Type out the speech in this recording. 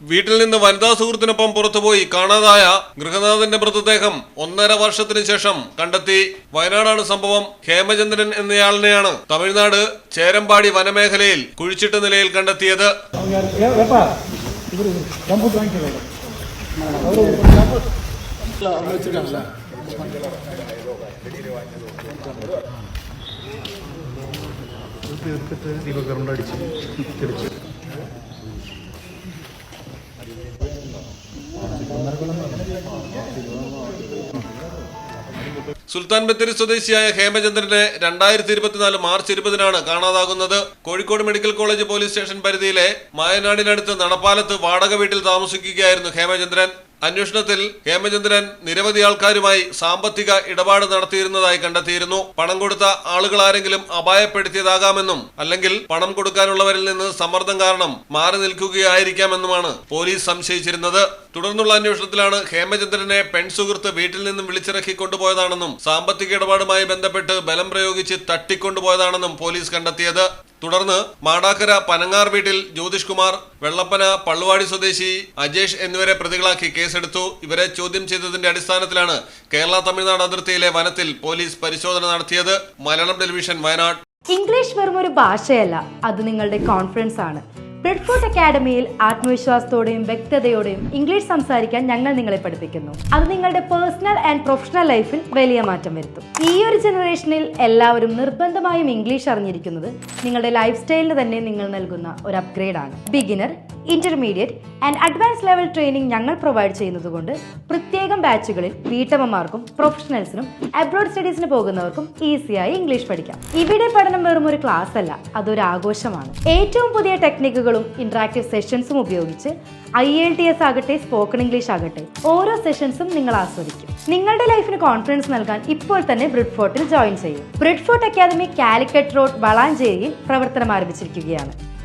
വീട്ടിൽ നിന്ന് വനിതാ സുഹൃത്തിനൊപ്പം പുറത്തുപോയി കാണാതായ ഗൃഹനാഥന്റെ മൃതദേഹം ഒന്നര വർഷത്തിനു ശേഷം കണ്ടെത്തി. വയനാടാണ് സംഭവം. ഹേമചന്ദ്രൻ എന്നയാളിനെയാണ് തമിഴ്നാട് ചേരമ്പാടി വനമേഖലയിൽ കുഴിച്ചിട്ട നിലയിൽ കണ്ടെത്തിയത്. അടിച്ചു തിരിച്ചു സുൽത്താൻ ബത്തേരി സ്വദേശിയായ ഹേമചന്ദ്രനെ രണ്ടായിരത്തി ഇരുപത്തിനാല് മാർച്ച് ഇരുപതിനാണ് കാണാതാകുന്നത്. Kozhikode medical college police station പരിധിയിലെ മായനാടിനടുത്ത് നടപ്പാലത്ത് വാടക വീട്ടിൽ താമസിക്കുകയായിരുന്നു ഹേമചന്ദ്രൻ. അന്വേഷണത്തിൽ ഹേമചന്ദ്രൻ നിരവധി ആൾക്കാരുമായി സാമ്പത്തിക ഇടപാട് നടത്തിയിരുന്നതായി കണ്ടെത്തിയിരുന്നു. പണം കൊടുത്ത ആളുകൾ ആരെങ്കിലും അപായപ്പെടുത്തിയതാകാമെന്നും അല്ലെങ്കിൽ പണം കൊടുക്കാനുള്ളവരിൽ നിന്ന് സമ്മർദ്ദം കാരണം മാറി നിൽക്കുകയായിരിക്കാമെന്നുമാണ് പോലീസ് സംശയിച്ചിരുന്നത്. തുടർന്നുള്ള അന്വേഷണത്തിലാണ് ഹേമചന്ദ്രനെ പെൺസുഹൃത്ത് വീട്ടിൽ നിന്നും വിളിച്ചിറക്കി കൊണ്ടുപോയതാണെന്നും സാമ്പത്തിക ഇടപാടുമായി ബന്ധപ്പെട്ട് ബലം പ്രയോഗിച്ച് തട്ടിക്കൊണ്ടുപോയതാണെന്നും പോലീസ് കണ്ടെത്തിയത്. തുടർന്ന് മാടാക്കര പനങ്ങാർ വീട്ടിൽ ജ്യോതിഷ് കുമാർ വെള്ളപ്പന പള്ളുവാടി സ്വദേശി അജേഷ് എന്നിവരെ പ്രതികളാക്കി കേസെടുത്തു. ഇവരെ ചോദ്യം ചെയ്തതിന്റെ അടിസ്ഥാനത്തിലാണ് കേരള തമിഴ്നാട് അതിർത്തിയിലെ വനത്തിൽ പോലീസ് പരിശോധന നടത്തിയത്. മലയാളം ടെലിവിഷൻ വയനാട്. ഇംഗ്ലീഷ് വെറും ഒരു ഭാഷയല്ല. അത് നിങ്ങളുടെ കോൺഫിഡൻസ് ആണ് ബ്രെഡ്ഫോർട്ട് അക്കാഡമിയിൽ ആത്മവിശ്വാസത്തോടെയും വ്യക്തതയോടെയും ഇംഗ്ലീഷ് സംസാരിക്കാൻ ഞങ്ങൾ നിങ്ങളെ പഠിപ്പിക്കുന്നു. അത് നിങ്ങളുടെ പേഴ്സണൽ ആൻഡ് പ്രൊഫഷണൽ ലൈഫിൽ വലിയ മാറ്റം വരുത്തും. ഈ ഒരു ജനറേഷനിൽ എല്ലാവരും നിർബന്ധമായും ഇംഗ്ലീഷ് അറിഞ്ഞിരിക്കുന്നത് നിങ്ങളുടെ ലൈഫ് സ്റ്റൈലിന് തന്നെ നിങ്ങൾ നൽകുന്ന ഒരു അപ്ഗ്രേഡാണ് beginner intermediate and advance level training ഞങ്ങൾ പ്രൊവൈഡ് ചെയ്യുന്നതുകൊണ്ട് പ്രത്യേകം ബാച്ചുകളിൽ വീട്ടമ്മമാർക്കും പ്രൊഫഷണൽസിനും അബ്രോഡ് സ്റ്റഡീസിന് പോകുന്നവർക്കും ഈസിയായി ഇംഗ്ലീഷ് പഠിക്കാം. ഇവിടെ പഠനം വെറും ഒരു ക്ലാസ് അല്ല അതൊരു ആഘോഷമാണ്. ഏറ്റവും പുതിയ ടെക്നിക്കുകളും ഇന്ററാക്റ്റീവ് സെഷൻസും ഉപയോഗിച്ച് ഐ എൽ ടി എസ് ആകട്ടെ സ്പോക്കൺ ഇംഗ്ലീഷ് ആകട്ടെ ഓരോ സെഷൻസും നിങ്ങൾ ആസ്വദിക്കും. നിങ്ങളുടെ ലൈഫിന് കോൺഫിഡൻസ് നൽകാൻ ഇപ്പോൾ തന്നെ ബ്രിഡ്ഫോർട്ടിൽ ജോയിൻ ചെയ്യും. ബ്രിഡ്ഫോർട്ട് അക്കാദമി കാലിക്കറ്റ് റോഡ് വളാഞ്ചേരിയിൽ പ്രവർത്തനം ആരംഭിച്ചിരിക്കുകയാണ്.